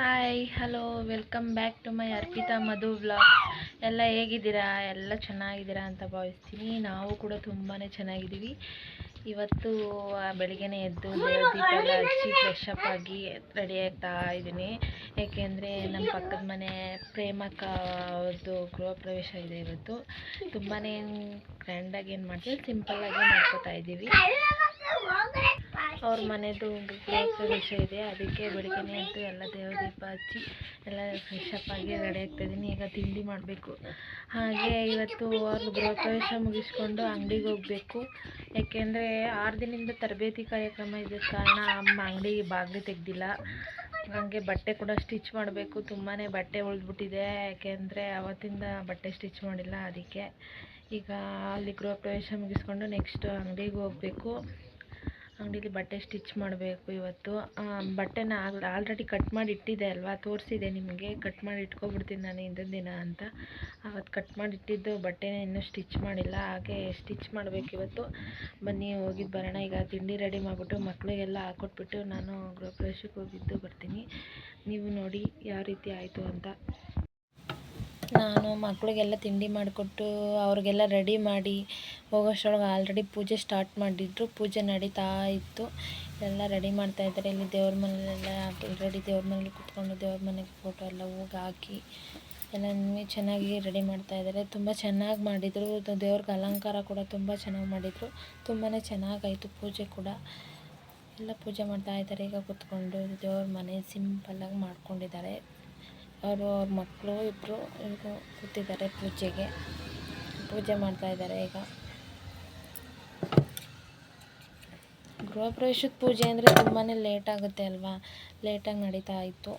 Hi hello welcome back to my Arpita Madhu vlog ಎಲ್ಲ ಹೇಗಿದ್ದೀರಾ? ಎಲ್ಲ ಚೆನ್ನಾಗಿದ್ದೀರಾ ಅಂತ ಭಾವಿಸ್ತೀನಿ. ನಾವು ಕೂಡ ತುಂಬಾ ಚೆನ್ನಾಗಿದ್ದೀವಿ. ಇವತ್ತು ಬೆಳಿಗ್ಗೆನೇ ಎದ್ದು ದೀಪ ಹಚ್ಚಿ ಫ್ರೆಶ್ ಅಪ್ ಆಗಿ ರೆಡಿ ಆಗ್ತಾ ಇದ್ದೀನಿ. ಏಕೆಂದರೆ ನಮ್ಮ ಪಕ್ಕದ ಮನೆ ಪ್ರೇಮಕ್ಕ ಅವ್ರದ್ದು ಗೃಹ ಪ್ರವೇಶ ಇದೆ ಇವತ್ತು. ತುಂಬಾ ಗ್ರ್ಯಾಂಡಾಗಿ ಏನು ಮಾಡ್ತೀವಿ? ಸಿಂಪಲ್ಲಾಗಿ ಮಾಡ್ಕೋತಾ ಇದ್ದೀವಿ. ಅವ್ರ ಮನೆದು ವಿಷಯ ಇದೆ. ಅದಕ್ಕೆ ಬೆಳಗ್ಗೆನೇ ಅಂತೂ ಎಲ್ಲ ದೇವ್ರ ದೀಪ ಹಚ್ಚಿ ಎಲ್ಲ ಫ್ರೆಶ್ ಅಪ್ ಆಗಿ ರೆಡಿ ಆಗ್ತಾ ಇದ್ದೀನಿ. ಈಗ ತಿಂಡಿ ಮಾಡಬೇಕು. ಹಾಗೆ ಇವತ್ತು ಅವ್ರ ಗೃಹ ಪ್ರವೇಶ ಮುಗಿಸ್ಕೊಂಡು ಅಂಗಡಿಗೆ ಹೋಗಬೇಕು. ಯಾಕೆಂದರೆ ಆರು ದಿನದಿಂದ ತರಬೇತಿ ಕಾರ್ಯಕ್ರಮ ಇದ್ದ ಕಾರಣ ಅಮ್ಮ ಅಂಗಡಿ ಬಾಗಿಲು ತೆಗ್ದಿಲ್ಲ. ಹಾಗೆ ಬಟ್ಟೆ ಕೂಡ ಸ್ಟಿಚ್ ಮಾಡಬೇಕು. ತುಂಬಾ ಬಟ್ಟೆ ಉಳಿದ್ಬಿಟ್ಟಿದೆ. ಯಾಕೆಂದರೆ ಅವತ್ತಿಂದ ಬಟ್ಟೆ ಸ್ಟಿಚ್ ಮಾಡಿಲ್ಲ. ಅದಕ್ಕೆ ಈಗ ಅಲ್ಲಿ ಗೃಹ ಪ್ರವೇಶ ಮುಗಿಸ್ಕೊಂಡು ನೆಕ್ಸ್ಟ್ ಅಂಗಡಿಗೆ ಹೋಗಬೇಕು. ಅಂಗಡೀಲಿ ಬಟ್ಟೆ ಸ್ಟಿಚ್ ಮಾಡಬೇಕು ಇವತ್ತು. ಬಟ್ಟೆನ ಆಲ್, ಆಲ್ರೆಡಿ ಕಟ್ ಮಾಡಿ ಇಟ್ಟಿದ್ದೆ ಅಲ್ವಾ? ತೋರಿಸಿದೆ ನಿಮಗೆ. ಕಟ್ ಮಾಡಿ ಇಟ್ಕೊಬಿಡ್ತೀನಿ ನಾನು ಹಿಂದಿನ ದಿನ ಅಂತ. ಅವತ್ತು ಕಟ್ ಮಾಡಿ ಇಟ್ಟಿದ್ದು ಬಟ್ಟೆನ ಇನ್ನೂ ಸ್ಟಿಚ್ ಮಾಡಿಲ್ಲ. ಹಾಗೆ ಸ್ಟಿಚ್ ಮಾಡಬೇಕು ಇವತ್ತು. ಬನ್ನಿ ಹೋಗಿದ್ದು ಬರೋಣ. ಈಗ ತಿಂಡಿ ರೆಡಿ ಮಾಡಿಬಿಟ್ಟು ಮಕ್ಕಳಿಗೆಲ್ಲ ಹಾಕ್ಕೊಟ್ಬಿಟ್ಟು ನಾನು ಗೃಹ ಪ್ರವೇಶಕ್ಕೆ ಹೋಗಿದ್ದು ಬರ್ತೀನಿ. ನೀವು ನೋಡಿ ಯಾವ ರೀತಿ ಆಯಿತು ಅಂತ. ನಾನು ಮಕ್ಕಳಿಗೆಲ್ಲ ತಿಂಡಿ ಮಾಡಿಕೊಟ್ಟು ಅವ್ರಿಗೆಲ್ಲ ರೆಡಿ ಮಾಡಿ ಹೋಗೋಷ್ಟರೊಳಗೆ ಆಲ್ರೆಡಿ ಪೂಜೆ ಸ್ಟಾರ್ಟ್ ಮಾಡಿದ್ರು. ಪೂಜೆ ನಡೀತಾ ಇತ್ತು. ಎಲ್ಲ ರೆಡಿ ಮಾಡ್ತಾ ಇದ್ದಾರೆ. ಇಲ್ಲಿ ದೇವ್ರ ಮನೆಯಲ್ಲೆಲ್ಲ ಆಲ್ರೆಡಿ ದೇವ್ರ ಮನೇಲಿ ಕುತ್ಕೊಂಡು ದೇವ್ರ ಮನೆಗೆ ಫೋಟೋ ಎಲ್ಲ ಹೋಗಿ ಹಾಕಿ ಎಲ್ಲ ಚೆನ್ನಾಗಿ ರೆಡಿ ಮಾಡ್ತಾ ಇದ್ದಾರೆ. ತುಂಬ ಚೆನ್ನಾಗಿ ಮಾಡಿದರು. ದೇವ್ರಿಗೆ ಅಲಂಕಾರ ಕೂಡ ತುಂಬ ಚೆನ್ನಾಗಿ ಮಾಡಿದರು. ತುಂಬಾ ಚೆನ್ನಾಗಾಯಿತು ಪೂಜೆ ಕೂಡ. ಎಲ್ಲ ಪೂಜೆ ಮಾಡ್ತಾ ಇದ್ದಾರೆ. ಈಗ ಕುತ್ಕೊಂಡು ದೇವ್ರ ಮನೆ ಸಿಂಪಲ್ಲಾಗಿ ಮಾಡ್ಕೊಂಡಿದ್ದಾರೆ. ಅವರು ಅವ್ರ ಮಕ್ಕಳು ಇಬ್ಬರು ಈಗ ಕೂತಿದ್ದಾರೆ ಪೂಜೆಗೆ. ಪೂಜೆ ಮಾಡ್ತಾ ಇದ್ದಾರೆ ಈಗ. ಗೃಹ ಪ್ರವೇಶದ ಪೂಜೆ ಅಂದರೆ ತುಂಬಾ ಲೇಟ್ ಆಗುತ್ತೆ ಅಲ್ವಾ? ಲೇಟಾಗಿ ನಡೀತಾ ಇತ್ತು.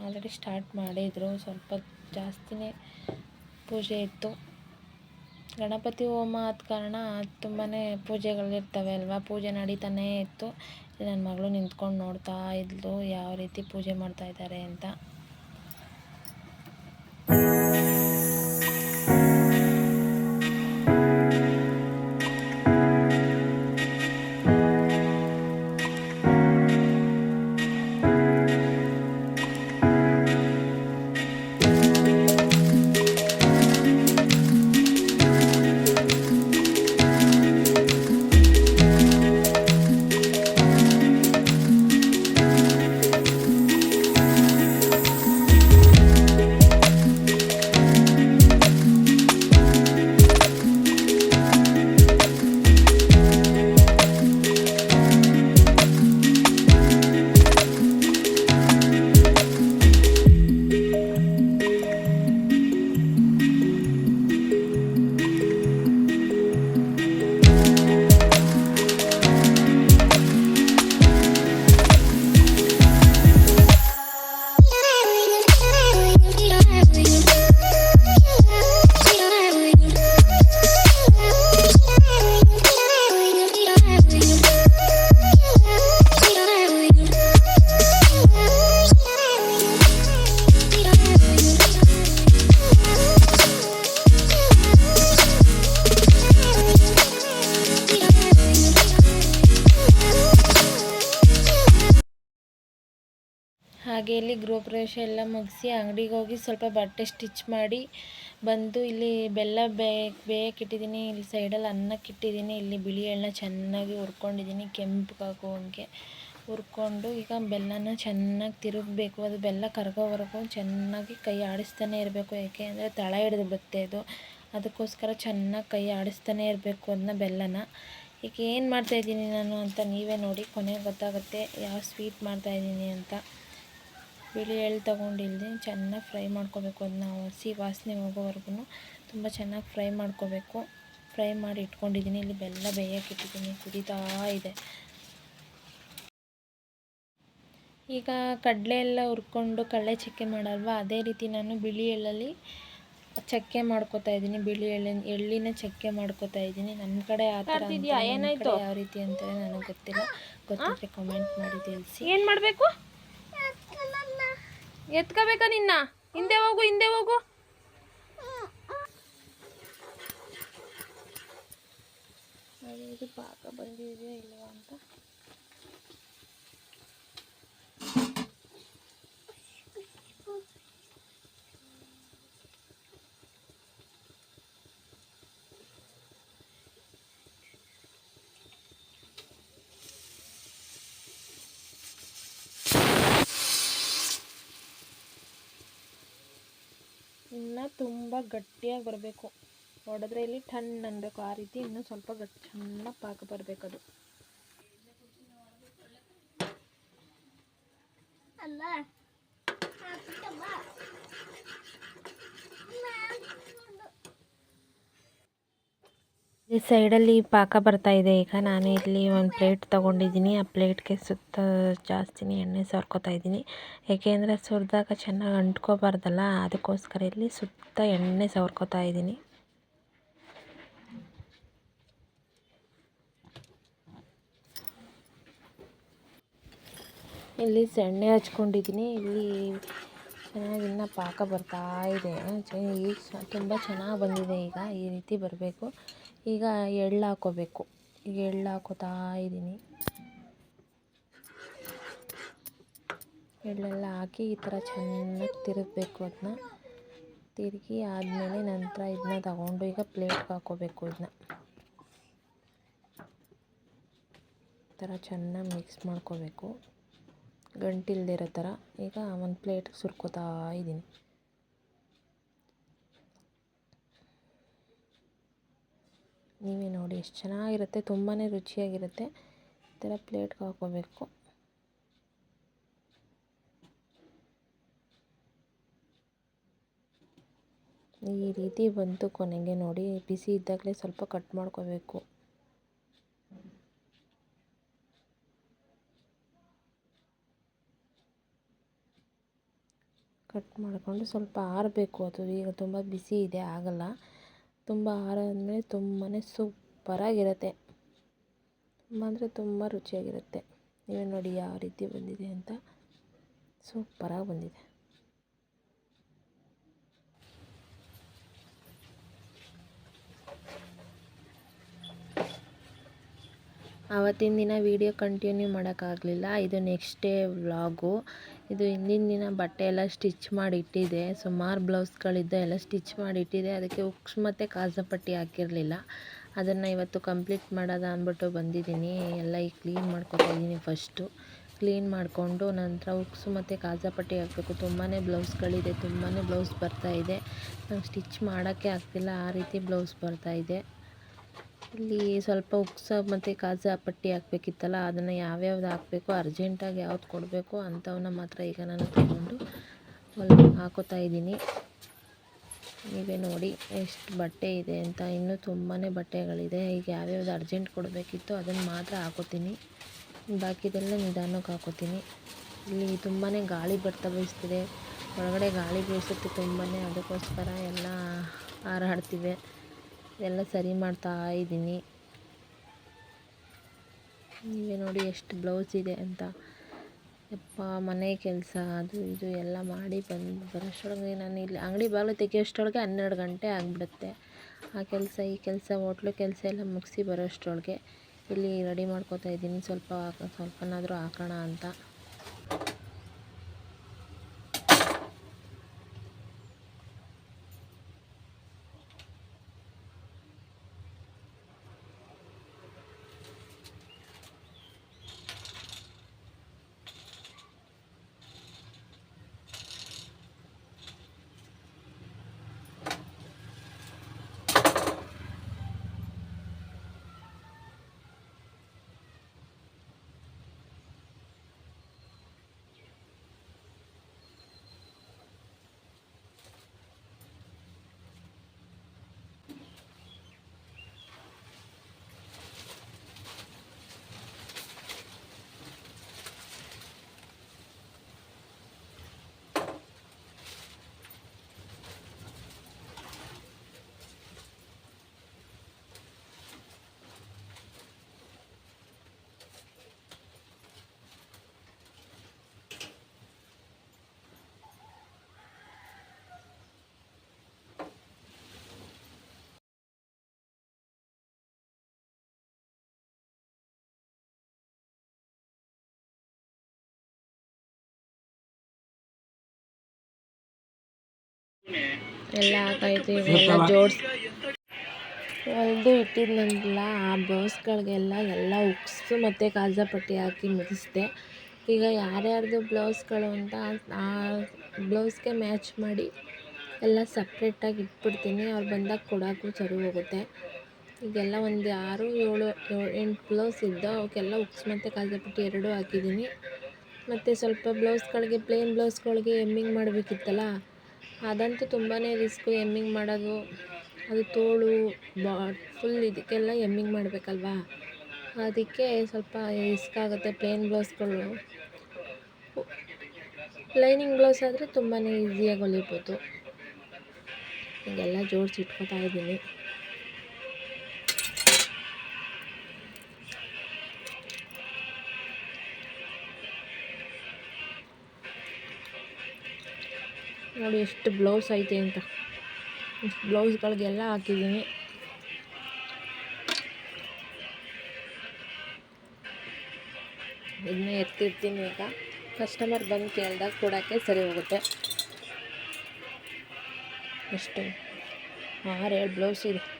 ಆಲ್ರೆಡಿ ಸ್ಟಾರ್ಟ್ ಮಾಡಿದರು. ಸ್ವಲ್ಪ ಜಾಸ್ತಿನೇ ಪೂಜೆ ಇತ್ತು. ಗಣಪತಿ ಹೋಮ ಆದ ಕಾರಣ ತುಂಬಾ ಪೂಜೆಗಳಿರ್ತವೆ ಅಲ್ವಾ? ಪೂಜೆ ನಡೀತಾನೇ ಇತ್ತು. ನನ್ನ ಮಗಳು ನಿಂತ್ಕೊಂಡು ನೋಡ್ತಾ ಇದ್ಲು, ಯಾವ ರೀತಿ ಪೂಜೆ ಮಾಡ್ತಾ ಇದ್ದಾರೆ ಅಂತ. ಹಾಗೆ ಇಲ್ಲಿ ಗೃಹಪ್ರವೇಶ ಎಲ್ಲ ಮುಗಿಸಿ ಅಂಗಡಿಗೆ ಹೋಗಿ ಸ್ವಲ್ಪ ಬಟ್ಟೆ ಸ್ಟಿಚ್ ಮಾಡಿ ಬಂದು ಇಲ್ಲಿ ಬೆಲ್ಲ ಬೇಯಕ್ಕೆ ಇಟ್ಟಿದ್ದೀನಿ. ಇಲ್ಲಿ ಸೈಡಲ್ಲಿ ಅನ್ನಕ್ಕೆ ಇಟ್ಟಿದ್ದೀನಿ ಇಲ್ಲಿ ಬಿಳಿ ಎಳ್ಳನ್ನ ಚೆನ್ನಾಗಿ ಹುರ್ಕೊಂಡಿದ್ದೀನಿ. ಕೆಂಪಗಾಗೋ ಹಂಗೆ ಹುರ್ಕೊಂಡು ಈಗ ಬೆಲ್ಲನ ಚೆನ್ನಾಗಿ ತಿರುಗಬೇಕು. ಅದು ಬೆಲ್ಲ ಕರಗೋವರೆಗೂ ಚೆನ್ನಾಗಿ ಕೈ ಆಡಿಸ್ತಾನೆ ಇರಬೇಕು. ಯಾಕೆ ಅಂದರೆ ತಳ ಹಿಡಿದು ಬತ್ತೆ ಅದು. ಅದಕ್ಕೋಸ್ಕರ ಚೆನ್ನಾಗಿ ಕೈ ಆಡಿಸ್ತಾನೆ ಇರಬೇಕು ಅದನ್ನ ಬೆಲ್ಲನ. ಈಗ ಏನು ಮಾಡ್ತಾಯಿದ್ದೀನಿ ನಾನು ಅಂತ ನೀವೇ ನೋಡಿ. ಕೊನೆಗೆ ಗೊತ್ತಾಗುತ್ತೆ. ಯಾವ ಸ್ವೀಟ್ ಮಾಡ್ತಾಯಿದ್ದೀನಿ ಅಂತ. ಬಿಳಿ ಎಳ್ಳು ತೊಗೊಂಡಿಲ್ಲದೆ ಚೆನ್ನಾಗಿ ಫ್ರೈ ಮಾಡ್ಕೋಬೇಕು ಅದನ್ನ ಹಸಿ ವಾಸನೆ ಹೋಗೋವರೆಗೂ ತುಂಬ ಚೆನ್ನಾಗಿ ಫ್ರೈ ಮಾಡ್ಕೋಬೇಕು. ಫ್ರೈ ಮಾಡಿ ಇಟ್ಕೊಂಡಿದ್ದೀನಿ ಇಲ್ಲಿ ಬೆಲ್ಲ ಬೇಯಕ್ಕೆ ಇಟ್ಟಿದ್ದೀನಿ ಕುದೀತಾ ಇದೆ. ಈಗ ಕಡಲೆ ಎಲ್ಲ ಹುರ್ಕೊಂಡು ಕಡಲೆ ಚಕ್ಕೆ ಮಾಡಲ್ವಾ? ಅದೇ ರೀತಿ ನಾನು ಬಿಳಿ ಎಳ್ಳಲ್ಲಿ ಚಕ್ಕೆ ಮಾಡ್ಕೋತಾ ಇದ್ದೀನಿ. ಬಿಳಿ ಎಳ್ಳಿನ ಎಳ್ಳಿನ ಚಕ್ಕೆ ಮಾಡ್ಕೋತಾ ಇದ್ದೀನಿ. ನಮ್ಮ ಕಡೆ ಆ ಥರ ಏನಾಯ್ತು? ಯಾವ ರೀತಿ ಅಂತ ನನಗೆ ಗೊತ್ತಿಲ್ಲ. ಗೊತ್ತಿದ್ರೆ ಕಮೆಂಟ್ ಮಾಡಿ ತಿಳಿಸಿ. ಏನು ಮಾಡ್ಬೇಕು? ಎತ್ಕೋಬೇಕಾ ನಿನ್ನ? ಹಿಂದೆ ಹೋಗು ಹಿಂದೆ ಹೋಗು. ಪಾಕ ಬಂದಿದೆಯಾ ಇಲ್ವಾ ಅಂತ. ತುಂಬ ಗಟ್ಟಿಯಾಗಿ ಬರಬೇಕು. ಹೊಡೆದ್ರೆ ಇಲ್ಲಿ ಟನ್ ಅನ್ನಬೇಕು ಆ ರೀತಿ ಇನ್ನೂ ಸ್ವಲ್ಪ ಗಟ್ಟಿ ಚೆನ್ನಾಗಿ ಪಾಕ ಬರಬೇಕದು. ಈ ಸೈಡಲ್ಲಿ ಪಾಕ ಬರ್ತಾ ಇದೆ. ಈಗ ನಾನು ಇಲ್ಲಿ ಒಂದು ಪ್ಲೇಟ್ ತೊಗೊಂಡಿದ್ದೀನಿ. ಆ ಪ್ಲೇಟ್ಗೆ ಸುತ್ತ ಜಾಸ್ತಿನೇ ಎಣ್ಣೆ ಸವರ್ಕೋತಾ ಇದ್ದೀನಿ. ಏಕೆಂದರೆ ಸುರಿದಾಗ ಚೆನ್ನಾಗಿ ಅಂಟ್ಕೋಬಾರ್ದಲ್ಲ, ಅದಕ್ಕೋಸ್ಕರ ಇಲ್ಲಿ ಸುತ್ತ ಎಣ್ಣೆ ಸವರ್ಕೋತಾ ಇದ್ದೀನಿ. ಇಲ್ಲಿ ಎಣ್ಣೆ ಹಚ್ಕೊಂಡಿದ್ದೀನಿ. ಇಲ್ಲಿ ಚೆನ್ನಾಗಿ ಇನ್ನೂ ಪಾಕ ಬರ್ತಾ ಇದೆ. ಸ- ತುಂಬ ಚೆನ್ನಾಗಿ ಬಂದಿದೆ ಈಗ. ಈ ರೀತಿ ಬರಬೇಕು. ಈಗ ಎಳ್ಳು ಹಾಕೋಬೇಕು. ಈಗ ಎಳ್ಳು ಹಾಕೋತಾ ಇದ್ದೀನಿ. ಎಳ್ಳೆಲ್ಲ ಹಾಕಿ ಈ ಥರ ಚೆನ್ನಾಗಿ ತಿರುಗಬೇಕು ಅದನ್ನ. ತಿರುಗಿ ಆದಮೇಲೆ ನಂತರ ಇದನ್ನ ತಗೊಂಡು ಈಗ ಪ್ಲೇಟ್ಗೆ ಹಾಕೋಬೇಕು ಇದನ್ನ. ಈ ಥರ ಚೆನ್ನಾಗಿ ಮಿಕ್ಸ್ ಮಾಡ್ಕೋಬೇಕು. ಗಂಟಿಲ್ದಿರೋ ಥರ. ಈಗ ಒಂದು ಪ್ಲೇಟ್ಗೆ ಸುರ್ಕೋತಾ ಇದ್ದೀನಿ. ನೀವೇ ನೋಡಿ, ಎಷ್ಟು ಚೆನ್ನಾಗಿರುತ್ತೆ ತುಂಬಾ ರುಚಿಯಾಗಿರುತ್ತೆ. ಈ ಥರ ಪ್ಲೇಟ್ಗೆ ಹಾಕೋಬೇಕು ಈ ರೀತಿ ಬಂತು ಕೊನೆಗೆ ನೋಡಿ, ಬಿಸಿ ಇದ್ದಾಗಲೇ ಸ್ವಲ್ಪ ಕಟ್ ಮಾಡ್ಕೋಬೇಕು. ಕಟ್ ಮಾಡಿಕೊಂಡು ಸ್ವಲ್ಪ ಆರಬೇಕು. ಅದು ಈಗ ತುಂಬ ಬಿಸಿ ಇದೆ, ಆಗಲ್ಲ. ತುಂಬ ಆರಾದ್ಮೇಲೆ ತುಂಬಾ ಸೂಪರಾಗಿರುತ್ತೆ. ತುಂಬ ಅಂದರೆ ತುಂಬ ರುಚಿಯಾಗಿರುತ್ತೆ. ನೀವು ನೋಡಿ ಯಾವ ರೀತಿ ಬಂದಿದೆ ಅಂತ. ಸೂಪರಾಗಿ ಬಂದಿದೆ. ಆವತ್ತಿನ ದಿನ ವೀಡಿಯೋ ಕಂಟಿನ್ಯೂ ಮಾಡೋಕ್ಕಾಗಲಿಲ್ಲ. ಇದು ನೆಕ್ಸ್ಟ್ ಡೇ ವ್ಲಾಗು. ಇದು ಹಿಂದಿನ ದಿನ ಬಟ್ಟೆ ಎಲ್ಲ ಸ್ಟಿಚ್ ಮಾಡಿ ಇಟ್ಟಿದ್ದೆ ಸುಮಾರು ಬ್ಲೌಸ್ಗಳಿದ್ದ ಎಲ್ಲ ಸ್ಟಿಚ್ ಮಾಡಿ ಇಟ್ಟಿದ್ದೆ ಅದಕ್ಕೆ ಉಕ್ಸ್ ಮತ್ತು ಕಾಸಪಟ್ಟಿ ಹಾಕಿರಲಿಲ್ಲ. ಅದನ್ನು ಇವತ್ತು ಕಂಪ್ಲೀಟ್ ಮಾಡೋದ ಅಂದ್ಬಿಟ್ಟು ಬಂದಿದ್ದೀನಿ. ಎಲ್ಲ ಈಗ ಕ್ಲೀನ್ ಮಾಡ್ಕೊತಾ ಇದ್ದೀನಿ ಫಸ್ಟು. ಕ್ಲೀನ್ ಮಾಡಿಕೊಂಡು ನಂತರ ಉಕ್ಸ್ ಮತ್ತು ಕಾಜಾಪಟ್ಟಿ ಹಾಕಬೇಕು. ತುಂಬಾ ಬ್ಲೌಸ್ಗಳಿದೆ. ತುಂಬಾ ಬ್ಲೌಸ್ ಬರ್ತಾಯಿದೆ ನಂಗೆ ಸ್ಟಿಚ್ ಮಾಡೋಕ್ಕೆ ಆಗ್ತಿಲ್ಲ. ಆ ರೀತಿ ಬ್ಲೌಸ್ ಬರ್ತಾಯಿದೆ ಇಲ್ಲಿ ಸ್ವಲ್ಪ ಉಕ್ಸ ಮತ್ತು ಕಾಜಾ ಪಟ್ಟಿ ಹಾಕ್ಬೇಕಿತ್ತಲ್ಲ, ಅದನ್ನು ಯಾವ್ಯಾವ್ದು ಹಾಕಬೇಕು, ಅರ್ಜೆಂಟಾಗಿ ಯಾವ್ದು ಕೊಡಬೇಕು ಅಂಥವನ್ನ ಮಾತ್ರ ಈಗ ನಾನು ತಗೊಂಡು ಹಾಕೋತಾ ಇದ್ದೀನಿ. ನೀವೇ ನೋಡಿ ಎಷ್ಟು ಬಟ್ಟೆ ಇದೆ ಅಂತ. ಇನ್ನೂ ತುಂಬಾ ಬಟ್ಟೆಗಳಿದೆ. ಈಗ ಯಾವ್ಯಾವ್ದು ಅರ್ಜೆಂಟ್ ಕೊಡಬೇಕಿತ್ತು ಅದನ್ನು ಮಾತ್ರ ಹಾಕೋತೀನಿ. ಬಾಕಿದೆಲ್ಲ ನಿಧಾನಕ್ಕೆ ಹಾಕೋತೀನಿ. ಇಲ್ಲಿ ತುಂಬಾ ಗಾಳಿ ಬರ್ತಾ ಬೀಸ್ತಿದೆ. ಒಳಗಡೆ ಗಾಳಿ ಬೀಸುತ್ತೆ ತುಂಬಾ ಅದಕ್ಕೋಸ್ಕರ ಎಲ್ಲ ಹಾರಾಡ್ತಿವೆ. ಎಲ್ಲ ಸರಿ ಮಾಡ್ತಾ ಇದ್ದೀನಿ. ನೀವೇ ನೋಡಿ ಎಷ್ಟು ಬ್ಲೌಸ್ ಇದೆ ಅಂತ. ಯಪ್ಪ, ಮನೆ ಕೆಲಸ, ಅದು ಇದು ಎಲ್ಲ ಮಾಡಿ ಬಂದು ಬರೋಷ್ಟೊಳಗೆ ನಾನು ಇಲ್ಲಿ ಅಂಗಡಿ ಬಾಗಿಲು ತೆಗಿಯೋಷ್ಟೊಳಗೆ ಹನ್ನೆರಡು ಗಂಟೆ ಆಗಿಬಿಡುತ್ತೆ. ಆ ಕೆಲಸ, ಈ ಕೆಲಸ, ಹೋಟ್ಲು ಕೆಲಸ ಎಲ್ಲ ಮುಗಿಸಿ ಬರೋಷ್ಟರೊಳಗೆ ಇಲ್ಲಿ ರೆಡಿ ಮಾಡ್ಕೋತಾ ಇದ್ದೀನಿ. ಸ್ವಲ್ಪ ಸ್ವಲ್ಪನಾದರೂ ಹಾಕೋಣ ಅಂತ. ಎಲ್ಲ ಹಾಕೈತಿ ಇವೆಲ್ಲ ಜೋಡ್ಸ್ ಹೊಲ್ದು ಇಟ್ಟಿದ್ನಲ್ಲ ಆ ಬ್ಲೌಸ್ಗಳಿಗೆಲ್ಲ ಎಲ್ಲ ಉಕ್ಸು ಮತ್ತು ಕಾಜಾ ಪಟ್ಟಿ ಹಾಕಿ ಮುಗಿಸಿದೆ. ಈಗ ಯಾರ್ಯಾರ್ದು ಬ್ಲೌಸ್ಗಳು ಅಂತ ಆ ಬ್ಲೌಸ್ಗೆ ಮ್ಯಾಚ್ ಮಾಡಿ ಎಲ್ಲ ಸಪ್ರೇಟಾಗಿ ಇಟ್ಬಿಡ್ತೀನಿ. ಅವ್ರು ಬಂದಾಗ ಕೊಡೋಕ್ಕೂ ಸರಿ ಹೋಗುತ್ತೆ. ಈಗೆಲ್ಲ ಒಂದು ಆರು ಏಳು ಏಳು ಎಂಟು ಬ್ಲೌಸ್ ಇದ್ದೋ ಅವಕ್ಕೆಲ್ಲ ಉಕ್ಸ್ ಮತ್ತು ಕಾಲ್ದಪಟ್ಟಿ ಎರಡೂ ಹಾಕಿದ್ದೀನಿ. ಮತ್ತು ಸ್ವಲ್ಪ ಬ್ಲೌಸ್ಗಳಿಗೆ ಪ್ಲೇನ್ ಬ್ಲೌಸ್ಗಳಿಗೆ ಎಮ್ಮಿಂಗ್ ಮಾಡಬೇಕಿತ್ತಲ್ಲ ಅದಂತೂ ತುಂಬಾ ರಿಸ್ಕು, ಎಮ್ಮಿಂಗ್ ಮಾಡೋದು, ಅದು ತೋಳು, ಬಾ ಫುಲ್ ಇದಕ್ಕೆಲ್ಲ ಎಮ್ಮಿಂಗ್ ಮಾಡಬೇಕಲ್ವಾ? ಅದಕ್ಕೆ ಸ್ವಲ್ಪ ರಿಸ್ಕ್ ಆಗುತ್ತೆ ಪ್ಲೇನ್ ಬ್ಲೌಸ್ಗಳು ಲೈನಿಂಗ್ ಬ್ಲೌಸ್ ಆದರೆ ತುಂಬಾ ಈಸಿಯಾಗಿ ಹೊಲಿಬೋದು. ಹೀಗೆಲ್ಲ ಜೋಡಿಸಿ ಇಟ್ಕೊತಾ ಇದ್ದೀನಿ. ನೋಡಿ ಎಷ್ಟು ಬ್ಲೌಸ್ ಐತೆ ಅಂತ. ಬ್ಲೌಸ್ಗಳಿಗೆಲ್ಲ ಹಾಕಿದ್ದೀನಿ. ಇದನ್ನ ಎತ್ತಿರ್ತೀನಿ ಈಗ. ಕಸ್ಟಮರ್ ಬಂದು ಕೇಳಿದಾಗ ಕೊಡೋಕ್ಕೆ ಸರಿ ಹೋಗುತ್ತೆ. ಎಷ್ಟು? ಆರು, ಏಳು ಬ್ಲೌಸ್ ಇದೆ.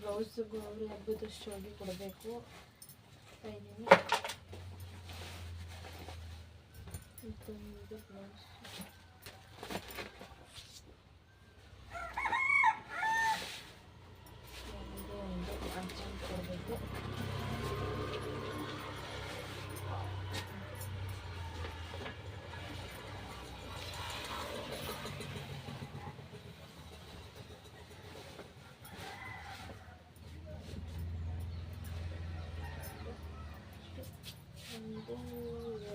ಬ್ಲೌಸ್ಗಳು ಹಬ್ಬದಷ್ಟು ಹೋಗಿ ಕೊಡಬೇಕು. ಇದ್ದೀನಿ ಬ್ಲೌಸ್ ಯಾವುದೇ ಒಂದು ಅರ್ಜೆಂಟ್ ಕೊಡಬೇಕು ಒಂದು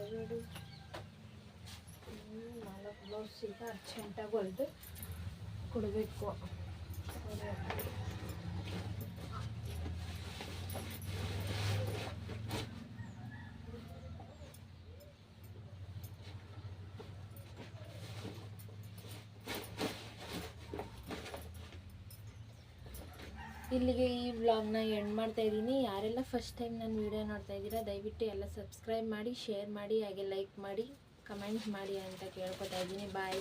ಎರಡು ನಾಲ್ಕು ಬ್ಲೌಸ್ ಈಗ ಅರ್ಜೆಂಟಾಗಿ ಹೊಲಿದು ಕೊಡಬೇಕು. ಇಲ್ಲಿಗೆ ಈ ವ್ಲಾಗ್ನ ಎಂಡ್ ಮಾಡ್ತಾ ಇದ್ದೀನಿ. ಯಾರೆಲ್ಲ ಫಸ್ಟ್ ಟೈಮ್ ನನ್ನ ವಿಡಿಯೋ ನೋಡ್ತಾ ಇದ್ದೀರಾ, ದಯವಿಟ್ಟು ಎಲ್ಲ ಸಬ್ಸ್ಕ್ರೈಬ್ ಮಾಡಿ ಶೇರ್ ಮಾಡಿ, ಹಾಗೆ ಲೈಕ್ ಮಾಡಿ ಕಮೆಂಟ್ ಮಾಡಿ ಅಂತ ಕೇಳ್ಕೊತಾ ಇದ್ದೀನಿ. ಬಾಯ್